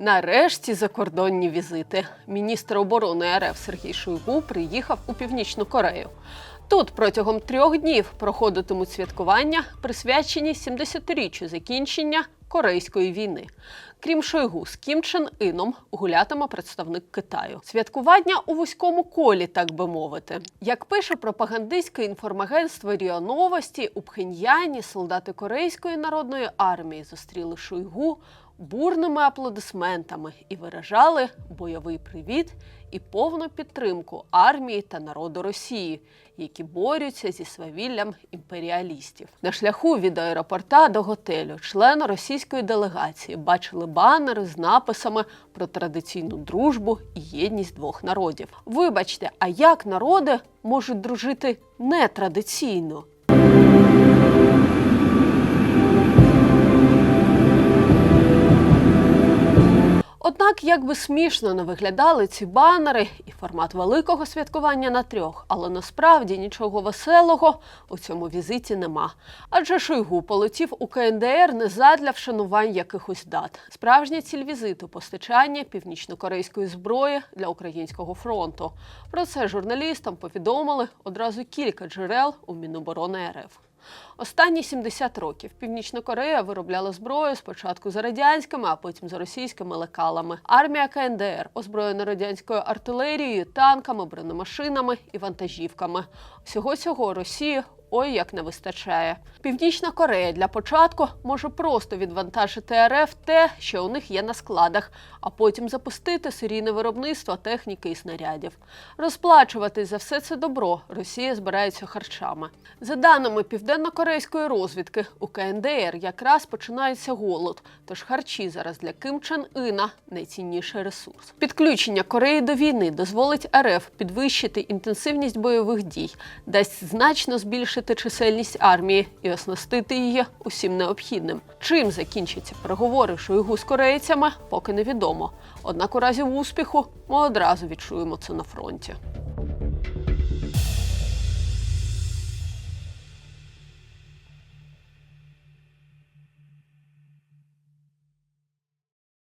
Нарешті закордонні візити. Міністр оборони РФ Сергій Шойгу приїхав у Північну Корею. Тут протягом трьох днів проходитимуть святкування, присвячені 70-річчю закінчення Корейської війни. Крім Шойгу, з Кім Чен Іном гулятиме представник Китаю. Святкування у вузькому колі, так би мовити. Як пише пропагандистське інформагентство Ріо Новості, у Пхеньяні солдати Корейської народної армії зустріли Шойгу бурними аплодисментами і виражали бойовий привіт і повну підтримку армії та народу Росії, які борються зі свавіллям імперіалістів. На шляху від аеропорта до готелю члени російської делегації бачили банери з написами про традиційну дружбу і єдність двох народів. Вибачте, а як народи можуть дружити нетрадиційно? Однак, як смішно не виглядали ці банери і формат великого святкування на трьох, але насправді нічого веселого у цьому візиті нема. Адже Шойгу полетів у КНДР не задля вшанувань якихось дат. Справжня ціль візиту постачання північнокорейської зброї для українського фронту. Про це журналістам повідомили одразу кілька джерел у Міноборони РФ. Останні 70 років Північна Корея виробляла зброю спочатку за радянськими, а потім за російськими лекалами. Армія КНДР озброєна радянською артилерією, танками, бронемашинами і вантажівками. Всього цього Росії ой як не вистачає. Північна Корея для початку може просто відвантажити РФ те, що у них є на складах, а потім запустити серійне виробництво техніки і снарядів. Розплачуватись за все це добро Росія збирається харчами. За даними південно-корейської розвідки, у КНДР якраз починається голод, тож харчі зараз для Ким Чен Іна найцінніший ресурс. Підключення Кореї до війни дозволить РФ підвищити інтенсивність бойових дій, дасть значно збільшити чисельність армії і оснастити її усім необхідним. Чим закінчаться переговори Шойгу з корейцями, поки невідомо. Однак у разі успіху ми одразу відчуємо це на фронті.